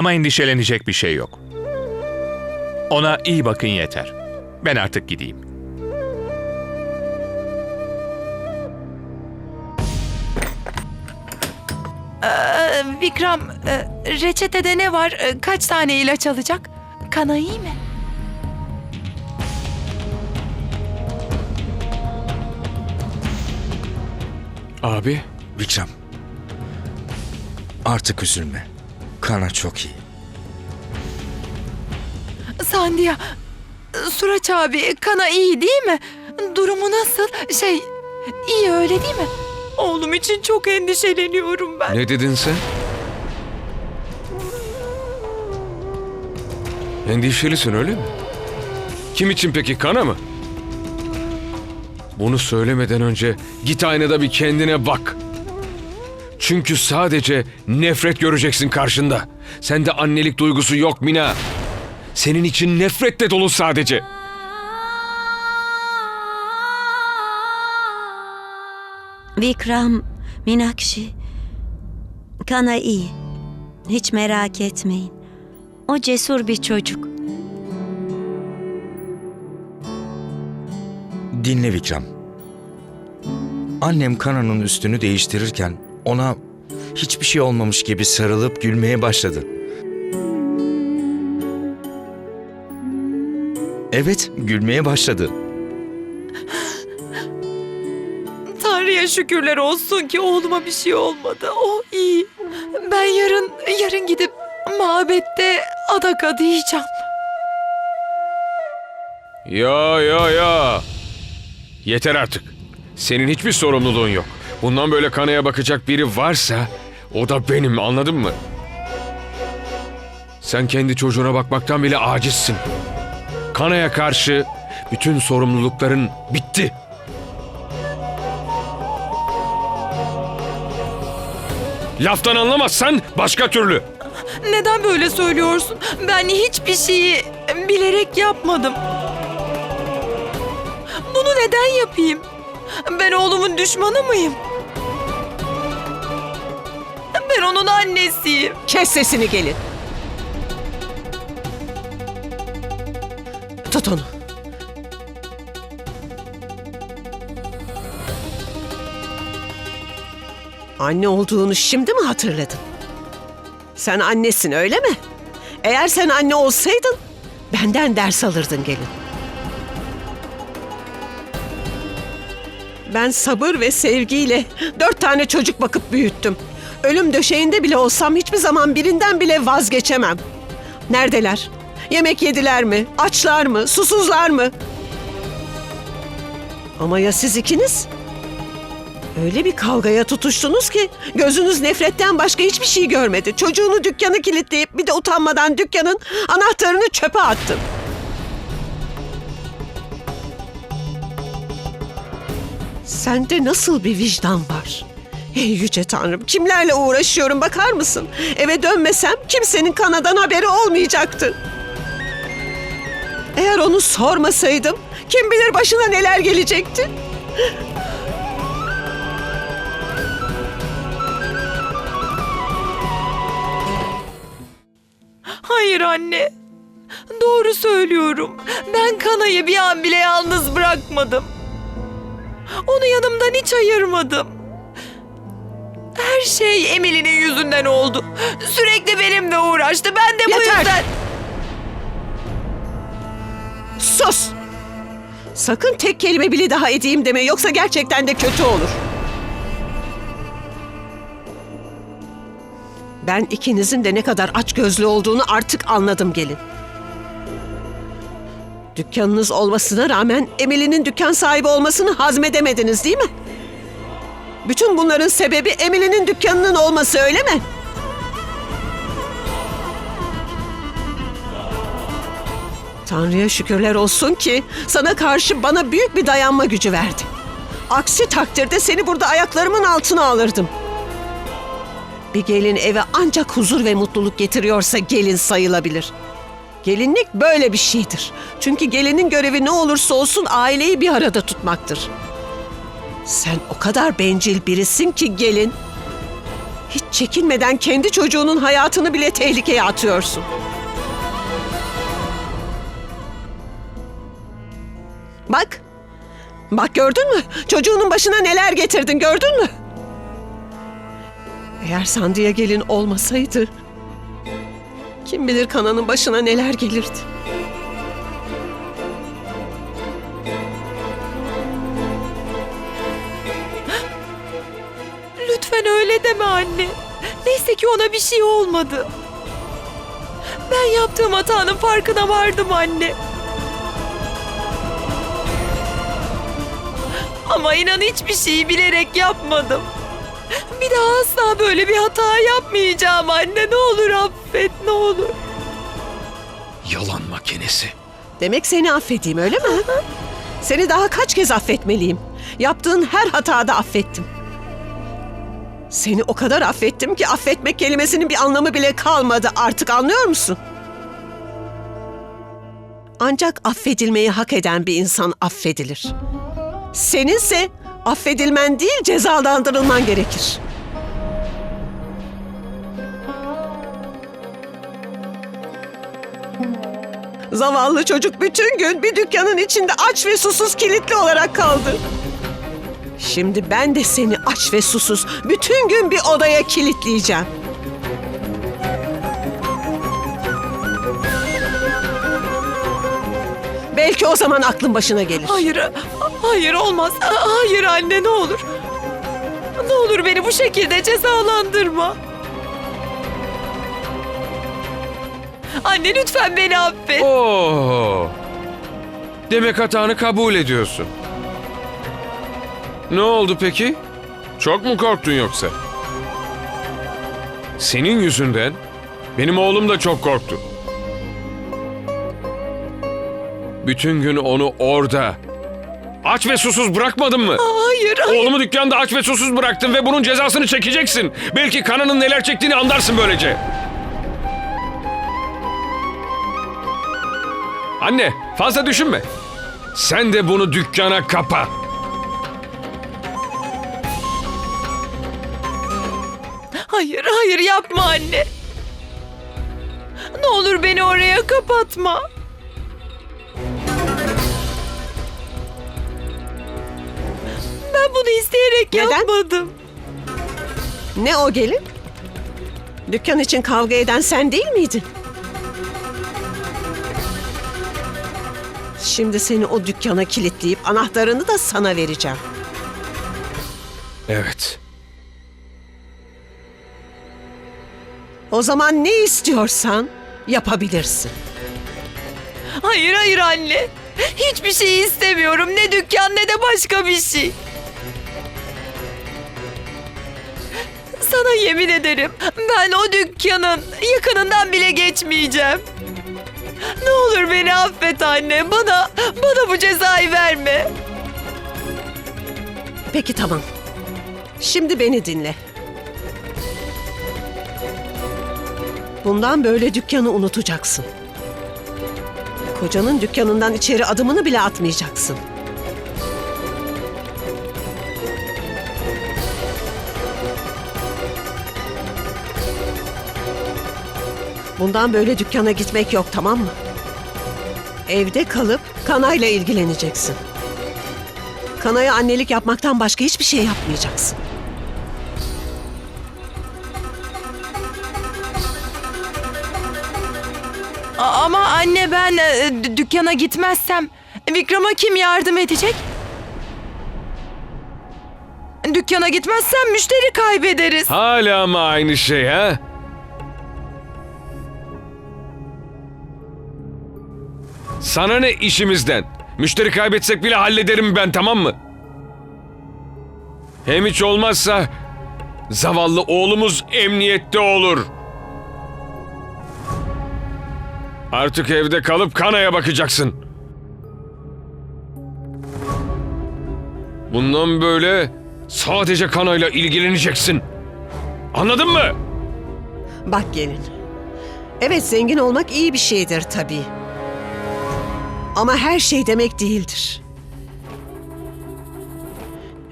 Ama endişelenecek bir şey yok. Ona iyi bakın yeter. Ben artık gideyim. Ee, Vikram, e, reçetede ne var? E, Kaç tane ilaç alacak? Kana iyi mi? Abi, Vikram. Artık üzülme. Kana çok iyi. Sandia, Suraç abi, Kana iyi değil mi? Durumu nasıl? Şey, iyi öyle değil mi? Oğlum için çok endişeleniyorum ben. ne dedin sen? Endişelisin öyle mi? Kim için peki kana mı? Bunu söylemeden önce git aynada bir kendine bak. Çünkü sadece nefret göreceksin karşında. Sende annelik duygusu yok Mina. Senin için nefretle dolu sadece. Vikram, Minakşi, Kana iyi. Hiç merak etmeyin. O cesur bir çocuk. Dinle Vikram. Annem Kana'nın üstünü değiştirirken ona hiçbir şey olmamış gibi sarılıp gülmeye başladı. Evet, gülmeye başladı. Tanrı'ya şükürler olsun ki oğluma bir şey olmadı. O iyi. Ben yarın, yarın gidip mabette adak adayacağım. Ya ya ya. Yeter artık. Senin hiçbir sorumluluğun yok. Bundan böyle kanaya bakacak biri varsa o da benim anladın mı? Sen kendi çocuğuna bakmaktan bile acizsin. Kanaya karşı bütün sorumlulukların bitti. Laftan anlamazsan başka türlü. Neden böyle söylüyorsun? Ben hiçbir şeyi bilerek yapmadım. Bunu neden yapayım? Ben oğlumun düşmanı mıyım? Onun annesiyim. Kes sesini gelin. Tut onu. Anne olduğunu şimdi mi hatırladın? Sen annesin öyle mi? Eğer sen anne olsaydın benden ders alırdın gelin. Ben sabır ve sevgiyle dört tane çocuk bakıp büyüttüm. Ölüm döşeğinde bile olsam hiçbir zaman birinden bile vazgeçemem. Neredeler? Yemek yediler mi? Açlar mı? Susuzlar mı? Ama ya siz ikiniz? Öyle bir kavgaya tutuştunuz ki gözünüz nefretten başka hiçbir şey görmedi. Çocuğunu dükkanı kilitleyip bir de utanmadan dükkanın anahtarını çöpe attın. Sende nasıl bir vicdan var? Ey yüce tanrım kimlerle uğraşıyorum bakar mısın? Eve dönmesem kimsenin kanadan haberi olmayacaktı. Eğer onu sormasaydım kim bilir başına neler gelecekti? Hayır anne. Doğru söylüyorum. Ben Kana'yı bir an bile yalnız bırakmadım. Onu yanımdan hiç ayırmadım. Her şey Emily'nin yüzünden oldu. Sürekli benimle uğraştı. Ben de bu Yeter. yüzden... Sus! Sakın tek kelime bile daha edeyim deme yoksa gerçekten de kötü olur. Ben ikinizin de ne kadar aç gözlü olduğunu artık anladım gelin. Dükkanınız olmasına rağmen Emily'nin dükkan sahibi olmasını hazmedemediniz değil mi? Bütün bunların sebebi Emily'nin dükkanının olması öyle mi? Tanrı'ya şükürler olsun ki sana karşı bana büyük bir dayanma gücü verdi. Aksi takdirde seni burada ayaklarımın altına alırdım. Bir gelin eve ancak huzur ve mutluluk getiriyorsa gelin sayılabilir. Gelinlik böyle bir şeydir. Çünkü gelinin görevi ne olursa olsun aileyi bir arada tutmaktır. Sen o kadar bencil birisin ki gelin. Hiç çekinmeden kendi çocuğunun hayatını bile tehlikeye atıyorsun. Bak. Bak gördün mü? Çocuğunun başına neler getirdin gördün mü? Eğer Sandıya gelin olmasaydı kim bilir Kanan'ın başına neler gelirdi. Deme anne. Neyse ki ona bir şey olmadı. Ben yaptığım hatanın farkına vardım anne. Ama inan hiçbir şeyi bilerek yapmadım. Bir daha asla böyle bir hata yapmayacağım anne. Ne olur affet ne olur. Yalan makinesi. Demek seni affedeyim öyle mi? Seni daha kaç kez affetmeliyim? Yaptığın her hatada affettim. Seni o kadar affettim ki affetmek kelimesinin bir anlamı bile kalmadı artık anlıyor musun? Ancak affedilmeyi hak eden bir insan affedilir. Seninse affedilmen değil cezalandırılman gerekir. Zavallı çocuk bütün gün bir dükkanın içinde aç ve susuz kilitli olarak kaldı. Şimdi ben de seni aç ve susuz bütün gün bir odaya kilitleyeceğim. Belki o zaman aklın başına gelir. Hayır, hayır olmaz. Hayır anne ne olur. Ne olur beni bu şekilde cezalandırma. Anne lütfen beni affet. Oo. Demek hatanı kabul ediyorsun. Ne oldu peki? Çok mu korktun yoksa? Senin yüzünden benim oğlum da çok korktu. Bütün gün onu orada aç ve susuz bırakmadın mı? Hayır, hayır. Oğlumu dükkanda aç ve susuz bıraktın ve bunun cezasını çekeceksin. Belki kanının neler çektiğini anlarsın böylece. Anne, fazla düşünme. Sen de bunu dükkana kapa. Hayır, hayır yapma anne. Ne olur beni oraya kapatma. Ben bunu isteyerek Neden? yapmadım. Ne o gelin? Dükkan için kavga eden sen değil miydin? Şimdi seni o dükkana kilitleyip anahtarını da sana vereceğim. O zaman ne istiyorsan yapabilirsin. Hayır, hayır anne. Hiçbir şey istemiyorum. Ne dükkan ne de başka bir şey. Sana yemin ederim ben o dükkanın yakınından bile geçmeyeceğim. Ne olur beni affet anne. Bana bana bu cezayı verme. Peki tamam. Şimdi beni dinle. Bundan böyle dükkanı unutacaksın. Kocanın dükkanından içeri adımını bile atmayacaksın. Bundan böyle dükkana gitmek yok tamam mı? Evde kalıp kanayla ilgileneceksin. Kanaya annelik yapmaktan başka hiçbir şey yapmayacaksın. A- ama anne ben e, dü- dükkana gitmezsem Vikram'a kim yardım edecek? Dükkana gitmezsem müşteri kaybederiz. Hala mı aynı şey ha? Sana ne işimizden? Müşteri kaybetsek bile hallederim ben tamam mı? Hem hiç olmazsa zavallı oğlumuz emniyette olur. Artık evde kalıp kanaya bakacaksın. Bundan böyle sadece kanayla ilgileneceksin. Anladın mı? Bak gelin. Evet zengin olmak iyi bir şeydir tabii. Ama her şey demek değildir.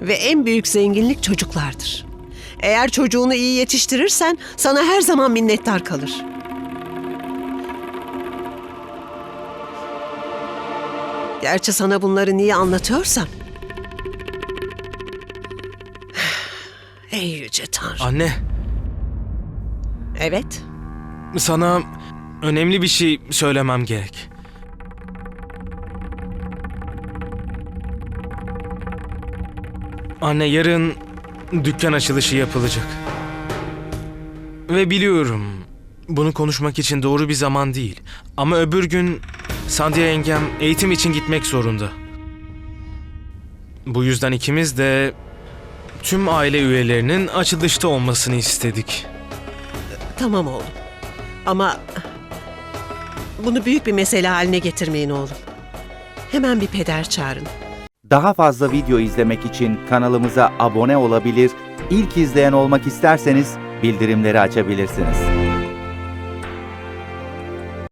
Ve en büyük zenginlik çocuklardır. Eğer çocuğunu iyi yetiştirirsen sana her zaman minnettar kalır. Gerçi sana bunları niye anlatıyorsam. Ey yüce Tanrı. Anne, Evet. sana önemli bir şey söylemem gerek. Anne, yarın dükkan açılışı yapılacak. Ve biliyorum, bunu konuşmak için doğru bir zaman değil. Ama öbür gün Sandia yengem eğitim için gitmek zorunda. Bu yüzden ikimiz de tüm aile üyelerinin açılışta olmasını istedik. Tamam oğlum. Ama bunu büyük bir mesele haline getirmeyin oğlum. Hemen bir peder çağırın. Daha fazla video izlemek için kanalımıza abone olabilir, ilk izleyen olmak isterseniz bildirimleri açabilirsiniz.